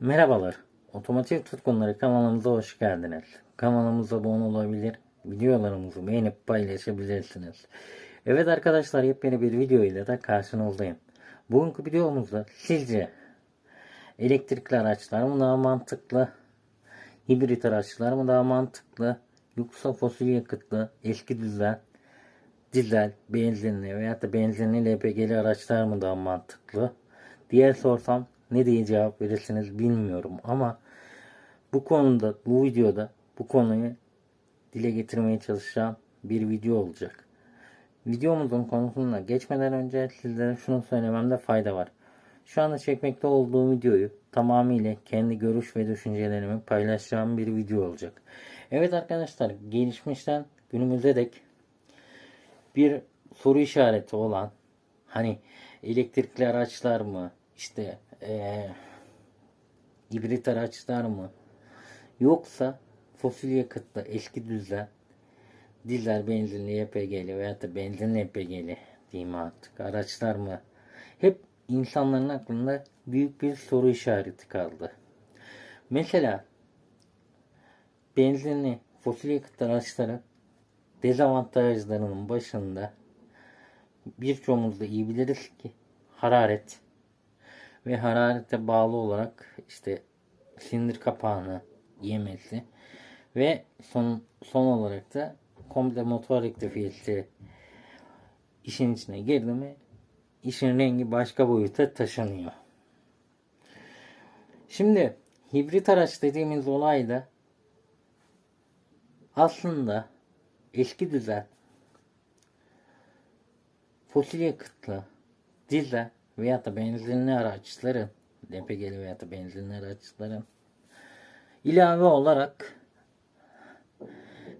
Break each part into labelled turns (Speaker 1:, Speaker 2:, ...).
Speaker 1: Merhabalar. Otomotiv tutkunları kanalımıza hoş geldiniz. Kanalımıza abone olabilir, videolarımızı beğenip paylaşabilirsiniz. Evet arkadaşlar yepyeni bir video ile de karşınızdayım. Bugünkü videomuzda sizce elektrikli araçlar mı daha mantıklı, hibrit araçlar mı daha mantıklı, yoksa fosil yakıtlı, eski düzen, dizel, benzinli veya da benzinli LPG'li araçlar mı daha mantıklı diye sorsam ne diye cevap verirsiniz bilmiyorum ama bu konuda bu videoda bu konuyu dile getirmeye çalışacağım bir video olacak. Videomuzun konusuna geçmeden önce sizlere şunu söylememde fayda var. Şu anda çekmekte olduğum videoyu tamamıyla kendi görüş ve düşüncelerimi paylaşacağım bir video olacak. Evet arkadaşlar gelişmişten günümüze dek bir soru işareti olan hani elektrikli araçlar mı işte eee hibrit araçlar mı yoksa fosil yakıtlı eski düzen dizel benzinli YPG'li veya da benzinli YPG'li diyeyim artık araçlar mı hep insanların aklında büyük bir soru işareti kaldı. Mesela benzinli fosil yakıt araçları dezavantajlarının başında birçoğumuz da iyi biliriz ki hararet ve hararete bağlı olarak işte sindir kapağını yemesi ve son, son olarak da komple motor rektifiyesi işin içine girdi mi işin rengi başka boyuta taşınıyor. Şimdi hibrit araç dediğimiz olay da aslında eski düzen fosil yakıtlı dizel veya da benzinli araçların LPG'li veya da benzinli araçların ilave olarak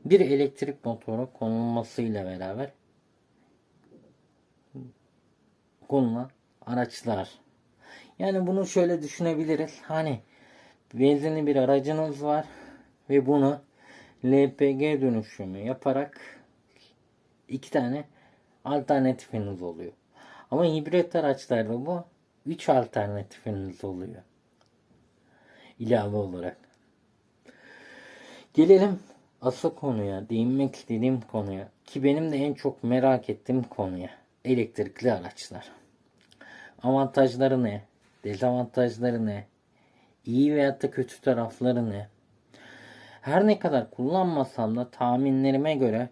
Speaker 1: bir elektrik motoru konulmasıyla beraber konulan araçlar. Yani bunu şöyle düşünebiliriz. Hani benzinli bir aracınız var ve bunu LPG dönüşümü yaparak iki tane alternatifiniz oluyor. Ama hibrit araçlarda bu 3 alternatifiniz oluyor. İlave olarak. Gelelim asıl konuya, değinmek istediğim konuya ki benim de en çok merak ettiğim konuya. Elektrikli araçlar. Avantajları ne? Dezavantajları ne? İyi veya da kötü tarafları ne? Her ne kadar kullanmasam da tahminlerime göre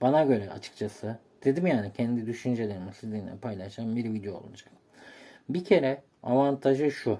Speaker 1: bana göre açıkçası dedim yani kendi düşüncelerimi sizinle paylaşan bir video olacak. Bir kere avantajı şu.